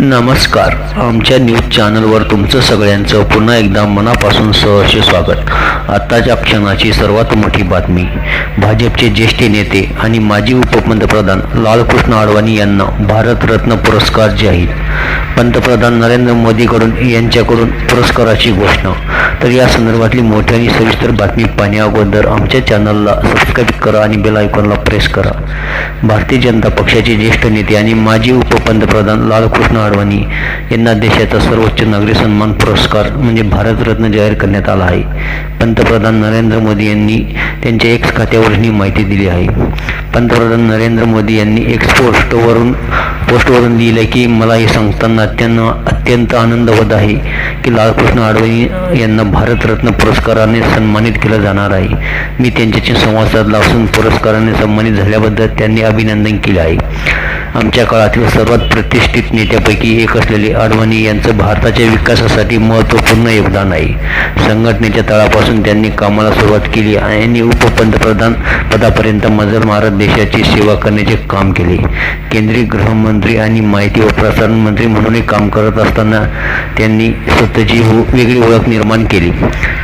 नमस्कार. आमच्या न्यूज चॅनलवर तुमचं सगळ्यांचं पुन्हा एकदा मनापासून सहर्ष स्वागत. आत्ताच्या क्षणाची सर्वात मोठी बातमी. भाजपचे ज्येष्ठ नेते आणि माजी उपपंतप्रधान लालकृष्ण अडवाणी यांना भारतरत्न पुरस्कार जाहीर. पंतप्रधान नरेंद्र मोदीकडून यांच्याकडून पुरस्काराची घोषणा. तर या संदर्भातली मोठी आणि सविस्तर बातमी पाहण्या अगोदर आमच्या चॅनलला सबस्क्राईब करा आणि बेल आयकॉनला प्रेस करा. भारतीय जनता पक्षाचे ज्येष्ठ नेते आणि माजी उपपंतप्रधान लालकृष्ण अडवाणी यांना देशाचा सर्वोच्च नागरी सन्मान पुरस्कार म्हणजे भारतरत्न जाहीर करण्यात आला आहे. पंतप्रधान नरेंद्र मोदी यांनी त्यांच्या एक्स खात्यावरून ही माहिती दिली आहे. पंतप्रधान नरेंद्र मोदी यांनी एक्स पोस्टवरून पोस्टवरून लिहिलं की मला हे सांगताना अत्यंत अत्यंत आनंद होत आहे की लालकृष्ण आडवणी यांना भारतरत्न पुरस्काराने सन्मानित केलं जाणार आहे. मी त्यांच्याशी संवाद साधला असून पुरस्काराने सन्मानित झाल्याबद्दल त्यांनी अभिनंदन केले आहे. आमच्या काळातील सर्वात प्रतिष्ठित नेत्यापैकी एक असलेले अडवाणी यांचं भारताच्या विकासासाठी महत्त्वपूर्ण योगदान आहे. संघटनेच्या तळापासून त्यांनी कामाला सुरुवात केली आणि उपपंतप्रधान पदापर्यंत मजल मारत देशाची सेवा करण्याचे काम केले. केंद्रीय गृहमंत्री आणि माहिती व प्रसारण मंत्री म्हणूनही काम करत असताना त्यांनी स्वतःची वेगळी ओळख निर्माण केली.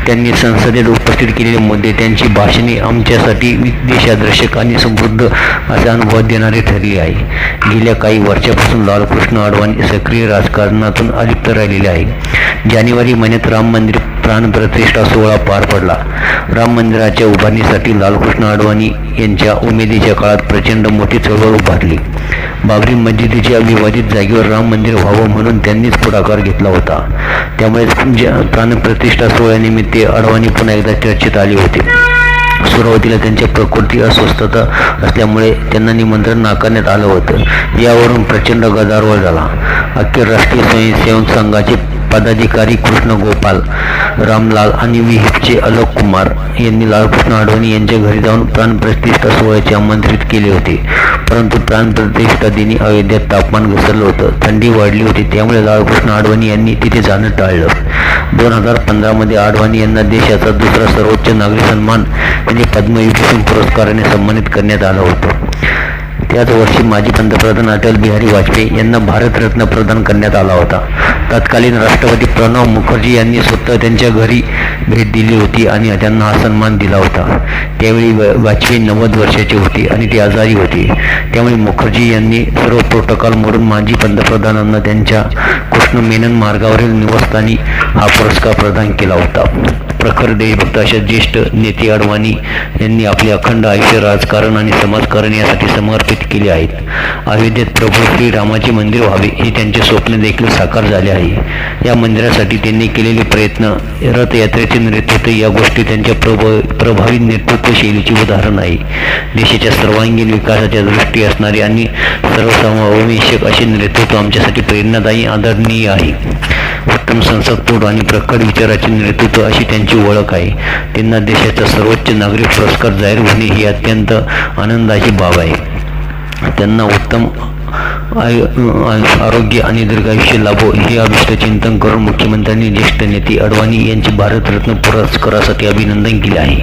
त्यांनी संसदेत उपस्थित केलेले मुद्दे त्यांची भाषणे आमच्यासाठी देशादर्शक आणि समृद्ध असा अनुभव देणारे ठरली आहे. गेल्या काही वर्षापासून लालकृष्ण अडवाणी सक्रिय राजकारणातून अलिप्त राहिलेले आहे जानेवारी महिन्यात राम मंदिर प्राणप्रतिष्ठा सोहळा पार पडला. राम मंदिराच्या उभारणीसाठी लालकृष्ण अडवाणी यांच्या उमेदीच्या काळात प्रचंड मोठी चळवळ उभारली. बाबरी मस्जिदीच्या विवादित जागेवर राम मंदिर व्हावं म्हणून त्यांनीच पुढाकार घेतला होता. त्यामुळे प्राणप्रतिष्ठा सोहळ्यानिमित्त अडवाणी पुन्हा एकदा चर्चेत आले होते. सुरुवातीला त्यांच्या प्रकृती अस्वस्थता असल्यामुळे त्यांना निमंत्रण नाकारण्यात आलं होतं. यावरून प्रचंड गदारोळ झाला. अखेर राष्ट्रीय स्वयंसेवक संघाचे पदाधिकारी कृष्ण गोपाल रामलाल आणि विहिपचे अलोक कुमार यांनी लालकृष्ण आडवाणी यांच्या घरी जाऊन प्राणप्रतिष्ठा सोहळ्याचे आमंत्रित केले होते. परंतु प्राणप्रतिष्ठा दिनी अयोध्येत तापमान घसरलं होतं. थंडी वाढली होती त्यामुळे लालकृष्ण आडवाणी यांनी तिथे जाणं टाळलं. दोन हजार पंधरामध्ये आडवाणी यांना देशाचा दुसरा सर्वोच्च नागरी सन्मान म्हणजे पद्मविभूषण पुरस्काराने सन्मानित करण्यात आलं होतं. त्याच वर्षी माजी पंतप्रधान अटल बिहारी वाजपेयी यांना भारतरत्न प्रदान करण्यात आला होता. तत्कालीन राष्ट्रपती प्रणव मुखर्जी यांनी स्वतः त्यांच्या घरी भेट दिली होती आणि त्यांना हा सन्मान दिला होता. त्यावेळी वाजपेयी नव्वद वर्षाचे होते आणि ते आजारी होते. त्यामुळे मुखर्जी यांनी सर्व प्रोटोकॉल मोडून माजी पंतप्रधानांना त्यांच्या कृष्ण मेनन मार्गावरील निवासस्थानी हा पुरस्कार प्रदान केला होता. प्रखर देशभक्त अशा ज्येष्ठ नेते अडवाणी यांनी आपले अखंड आयुष्य राजकारण आणि समाजकारण यासाठी समर्पित केले आहेत. अयोध्येत प्रभू श्रीरामाचे मंदिर व्हावे हे त्यांचे स्वप्न देखील साकार झाले आहे. या मंदिरासाठी त्यांनी केलेले प्रयत्न रथयात्रेचे नेतृत्व या गोष्टी त्यांच्या प्रभ प्रभावी नेतृत्वशैलीचे उदाहरण आहे. देशाच्या सर्वांगीण विकासाच्या दृष्टी असणारे आणि सर्वसमावेशक असे नेतृत्व आमच्यासाठी प्रेरणादायी आदरणीय आहे. उत्तम संसदपूर्ण आणि प्रखर विचाराचे नेतृत्व अशी त्यांची ओळख आहे. त्यांना देशाचा सर्वोच्च नागरिक पुरस्कार जाहीर होणे ही अत्यंत आनंदाची बाब आहे. त्यांना उत्तम आयु आरोग्य आणि दीर्घायुष्य लाभो हे अभिष्ट चिंतन करून मुख्यमंत्र्यांनी ज्येष्ठ नेते अडवाणी यांचे भारतरत्न पुरस्कारासाठी अभिनंदन केले आहे.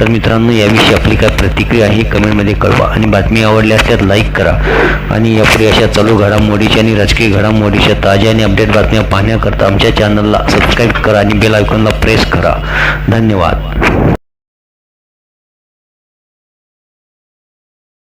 तर मित्रांनो याविषयी आपली काय प्रतिक्रिया आहे कमेंटमध्ये कळवा. आणि बातमी आवडल्यास त्यात लाईक करा. आणि यापुढे अशा चालू घडामोडीच्या आणि राजकीय घडामोडीच्या ताज्या आणि अपडेट बातम्या पाहण्याकरता आमच्या चॅनलला सबस्क्राईब करा आणि बेल आयकॉनला प्रेस करा. धन्यवाद.